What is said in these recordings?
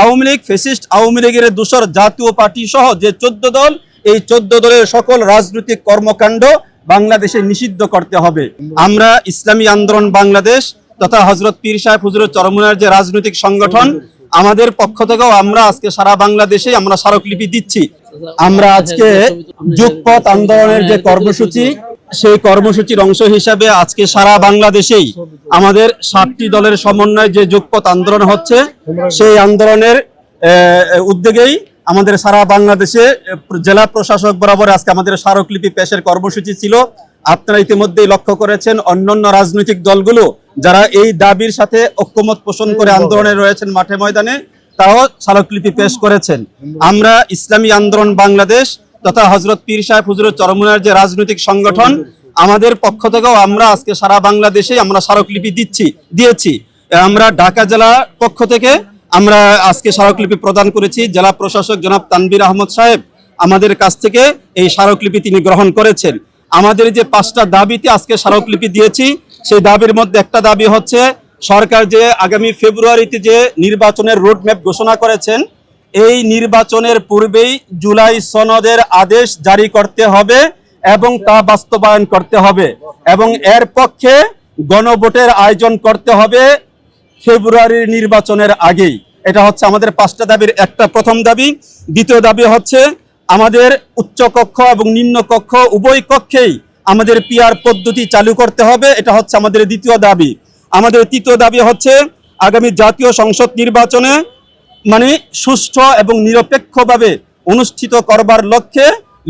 Awami League fascist Awami লীগের দোসর জাতীয় পার্টি সহ যে চোদ্দ দল, এই চোদ্দ দলের সকল রাজনৈতিক কর্মকাণ্ড বাংলাদেশে নিষিদ্ধ করতে হবে। আমরা ইসলামী আন্দোলন বাংলাদেশ তথা হজরত পীর সাহেব হুজুরের চরমুনার যে রাজনৈতিক সংগঠন, আমাদের পক্ষ থেকেও আমরা আজকে সারা বাংলাদেশে আমরা স্মারকলিপি দিচ্ছি। আমরা আজকে যুগপথ আন্দোলনের যে কর্মসূচি সেই কর্মসূচির অংশ হিসাবে আজকে সারা বাংলাদেশেই আমাদের সাতটি দলের সমন্বয়ে যে যুগপথ আন্দোলন হচ্ছে, সেই আন্দোলনের উদ্যোগেই আমাদের সারা বাংলাদেশে জেলা প্রশাসক বরাবর আজকে আমাদের স্মারকলিপি পেশের কর্মসূচি ছিল। আপনারা ইতিমধ্যেই লক্ষ্য করেছেন, অন্যান্য রাজনৈতিক দলগুলো যারা এই দাবির সাথে ঐক্যমত পোষণ করে আন্দোলনে রয়েছেন মাঠে ময়দানে তাও স্মারকলিপি পেশ করেছেন। আমরা ইসলামী আন্দোলন বাংলাদেশ তথা হজরত পীর সাহেব হুজুরের চরমুনার যে রাজনৈতিক সংগঠন, আমাদের পক্ষ থেকেও আমরা আজকে সারা বাংলাদেশে আমরা স্মারকলিপি দিচ্ছি, দিয়েছি। আমরা ঢাকা জেলা পক্ষ থেকে আমরা আজকে স্মারকলিপি প্রদান করেছি। জেলা প্রশাসক জনাব তানবির আহমদ সাহেব আমাদের কাছ থেকে এই স্মারকলিপি তিনি গ্রহণ করেছেন। আমাদের যে পাঁচটা দাবিতে আজকে স্মারকলিপি দিয়েছি, সেই দাবির মধ্যে একটা দাবি হচ্ছে, সরকার যে আগামী ফেব্রুয়ারিতে যে নির্বাচনের রোডম্যাপ ঘোষণা করেছেন এই নির্বাচনের পূর্বেই জুলাই সনদের আদেশ জারি করতে হবে এবং তা বাস্তবায়ন করতে হবে এবং এর পক্ষে গণভোটের আয়োজন করতে হবে ফেব্রুয়ারির নির্বাচনের আগেই। এটা হচ্ছে আমাদের পাঁচটা দাবির একটা প্রথম দাবি। দ্বিতীয় দাবি হচ্ছে আমাদের উচ্চ কক্ষ এবং নিম্ন কক্ষ উভয় কক্ষেই আমাদের পিয়ার পদ্ধতি চালু করতে হবে। এটা হচ্ছে আমাদের দ্বিতীয় দাবি। আমাদের তৃতীয় দাবি হচ্ছে আগামী জাতীয় সংসদ নির্বাচনে মানে সুষ্ঠু এবং নিরপেক্ষভাবে অনুষ্ঠিত করবার লক্ষ্যে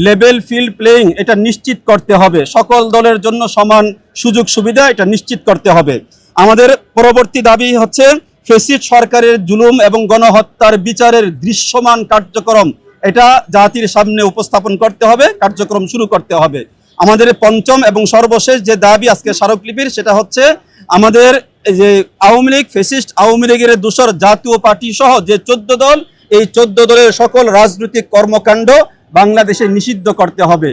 লেভেল ফিল্ড প্লেয়িং এটা নিশ্চিত করতে হবে। সকল দলের জন্য সমান সুযোগ সুবিধা এটা নিশ্চিত করতে হবে। আমাদের পরবর্তী দাবি হচ্ছে ফেসিড সরকারের জুলুম এবং গণহত্যার বিচারের দৃশ্যমান কার্যক্রম এটা জাতির সামনে উপস্থাপন করতে হবে, কার্যক্রম শুরু করতে হবে। আমাদের পঞ্চম এবং সর্বশেষ যে দাবি আজকে স্মারকলিপির সেটা হচ্ছে আমাদের যে আওয়ামী লীগ ফেসিস্ট আওয়ামী লীগের দোসর জাতীয় পার্টি সহ যে চোদ্দ দল, এই চোদ্দ দলের সকল রাজনৈতিক কর্মকাণ্ড বাংলাদেশে নিষিদ্ধ করতে হবে।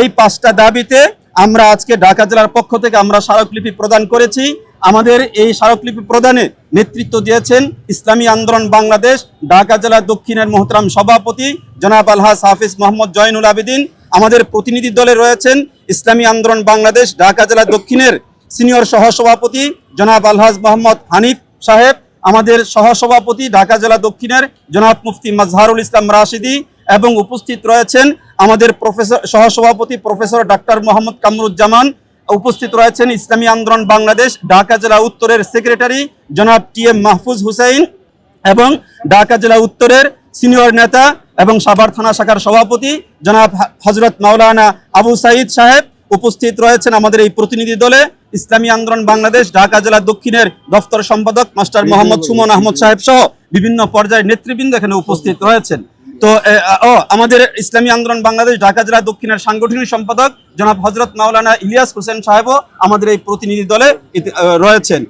এই পাঁচটা দাবিতে আমরা আজকে ঢাকা জেলার পক্ষ থেকে আমরা স্মারকলিপি প্রদান করেছি। আমাদের এই স্মারকলিপি প্রদানে নেতৃত্ব দিয়েছেন ইসলামী আন্দোলন বাংলাদেশ, ঢাকা জেলা দক্ষিণের মোহতরাম সভাপতি জনাব আলহাজ হাফিজ মোহাম্মদ জয়নুল আবেদিন। আমাদের প্রতিনিধি দলে রয়েছেন ইসলামী আন্দোলন বাংলাদেশ, ঢাকা জেলা দক্ষিণের সিনিয়র সহসভাপতি জনাব আলহাজ মোহাম্মদ হানিফ সাহেব, আমাদের সহসভাপতি ঢাকা জেলা দক্ষিণের জনাব মুফতি মাজহারুল ইসলাম রাশিদি এবং উপস্থিত রয়েছেন আমাদের প্রফেসর, সহসভাপতি প্রফেসর ডাক্তার মোহাম্মদ কামরুজ্জামান, উপস্থিত রয়েছেন ইসলামী আন্দোলন বাংলাদেশ ঢাকা জেলা উত্তরের সেক্রেটারি জনাব টি এম মাহফুজ হুসাইন এবং ঢাকা জেলা উত্তরের সিনিয়র নেতা এবং সাভার থানা শাখার সভাপতি জনাব হজরত মাওলানা আবু সাইদ সাহেব উপস্থিত রয়েছেন আমাদের এই প্রতিনিধি দলে ইসলামী আন্দোলন বাংলাদেশ ঢাকা জেলা দক্ষিণের দফতর সম্পাদক মাস্টার মোহাম্মদ সুমন আহমদ সাহেব সহ বিভিন্ন পর্যায়ের নেতৃবৃন্দ এখানে উপস্থিত রয়েছেন। তো ও আমাদের ইসলামী আন্দোলন বাংলাদেশ ঢাকা জেলা দক্ষিণের সাংগঠনিক সম্পাদক জনাব হজরত মাওলানা ইলিয়াস হোসেন সাহেবও আমাদের এই প্রতিনিধি দলে রয়েছেন।